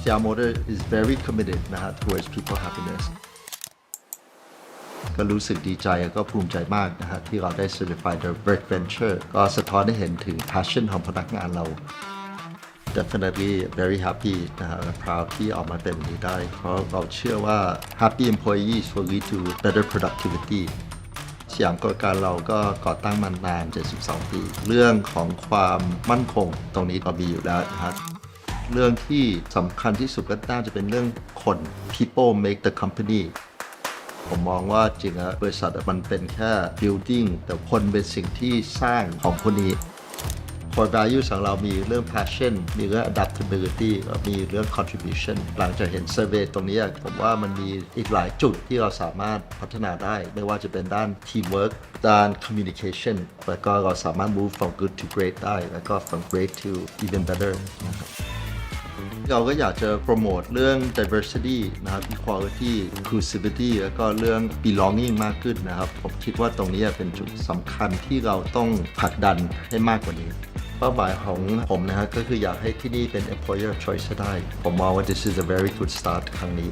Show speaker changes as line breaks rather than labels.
Siam Motor is very committed นะฮะ towards people happiness ก็รู้สึกดีใจแล้วก็ภูมิใจมากนะฮะที่เราได้ certified the Work Venture ก็สะท้อนให้เห็นถึง passion ของพนักงานเรา definitely very happy นะฮะ proud ที่ออกมาเป็นแบบนี้ได้ เพราะเราเชื่อว่า happy employees will lead to better productivity สยามกลการเราก็ก่อตั้งมานาน 72 ปี เรื่องของความมั่นคงตรงนี้เรามีอยู่แล้วนะครับ เรื่องที่สำคัญที่สุดก็น่าจะเป็นเรื่องคน people make the company ผมมองว่าจริงแล้วบริษัทมันเป็นแค่ building แต่คนเป็นสิ่งที่สร้างของคนนี้ core value ของเรามีเรื่อง passion มีเรื่อง adaptability แล้วมีเรื่อง contribution หลังจากเห็น survey ตรงนี้ผมว่ามันมีอีกหลายจุดที่เราสามารถพัฒนาได้ ไม่ว่าจะเป็นด้าน teamwork ด้าน communication แล้วก็เราสามารถ move from good to great ได้ แล้วก็ from great to even better นะครับ เราก็อยากจะโปรโมทเรื่อง diversity นะครับ equality inclusivity แล้วก็เรื่อง belonging มากขึ้นนะครับ ผมคิดว่าตรงนี้เป็นจุดสำคัญที่เราต้องผลักดันให้มากกว่านี้ เป้าหมายของผมนะฮะก็คืออยากให้ที่นี่เป็น employer of choice ได้ ผมมองว่า this is a very good start ครั้งนี้